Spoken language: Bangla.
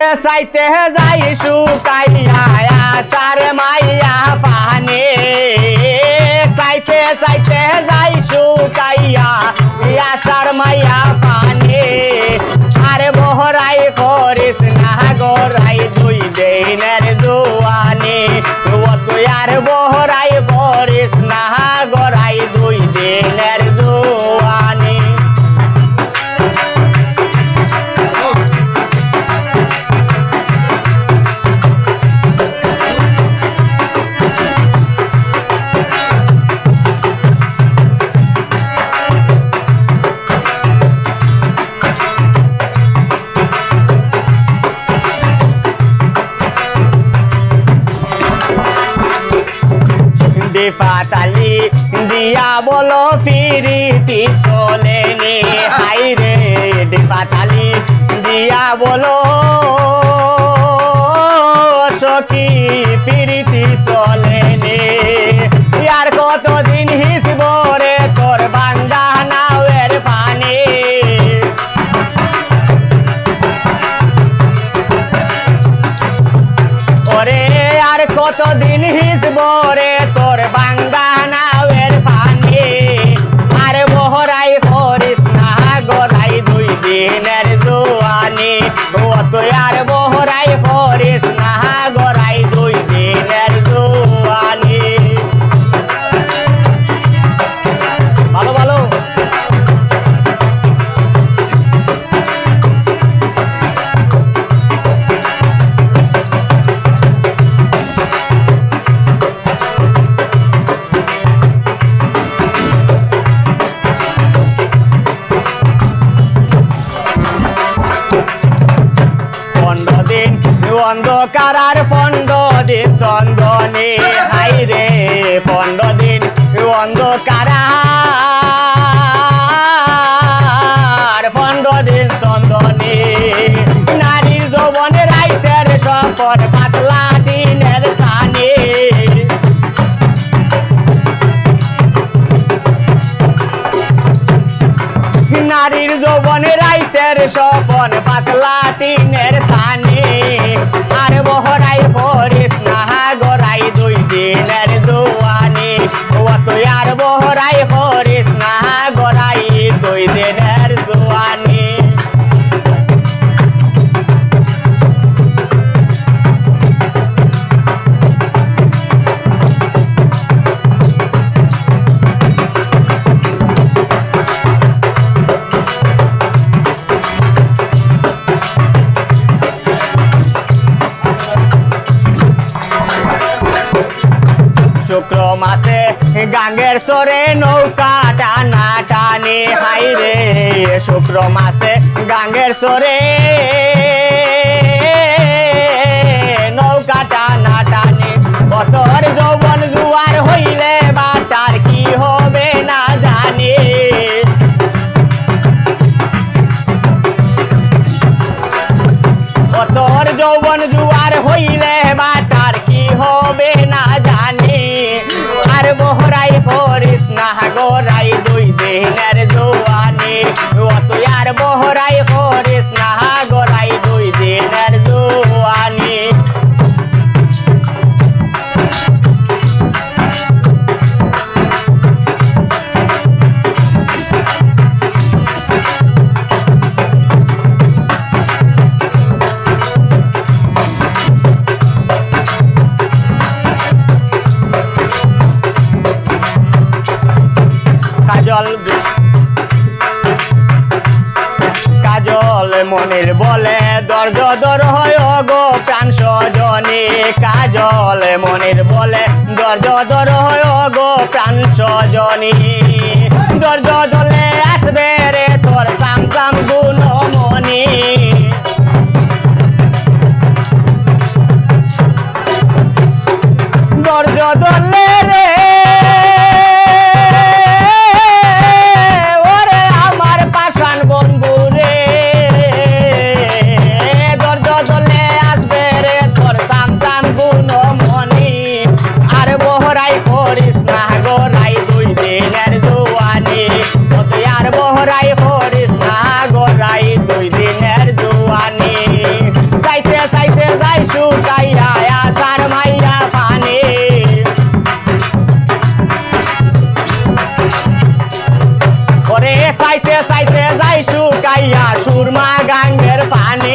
সাইতে যাই শুকাইয়া আসার মাইয়া পানে সাইতে সাইতে যাই শুকাইয়া আসার মাইয়া পানে আরে বহরাই করিস না গরাই দুই দিনের জোয়ানি ও তুই আর বহরাই পাতালি দিয়া বলো ফিরিতি চলেনি হাই রে পাতালি দিয়া বলো সখী ফিরিতি চলেনি আর কতদিন হিসব রে তোর বান্দা নাওয়ের পানি ওরে আর কতদিন হিসব রে অন্ধকার আর পনেরো দিন চন্দনে। হাই রে পনেরো দিন অন্ধকার আর পনেরো দিন চন্দনে। নারীর যৌবনে রাইতের সপর পাতলা দিনের সানি নারীর যৌবনে রাইতের স্বপন পাতলা টিনের সানি আর বহরাই করিস না গরাই দুই দিনের জোয়ানি। ও তুই আর বহরাই মাসে গাঙ্গের সরে নৌকা টানা টানি। হাই রে, শুক্র মাসে গাঙ্গের সরে নৌকা টানা টানি। কতর যৌবন জুয়ার হইলে বাটার কি হবে না জানি। তোর যৌবন জুয়ার মনির বলে, দর্জ দর হয় গো প্রাণ সজনী কাজল। মনির বলে, দর্জ দর হয় গো প্রাণ সজনী দর্জ দলে আসবে রে তোর সাম সাম গুণমণি দর্জ দলে ฟ้าใน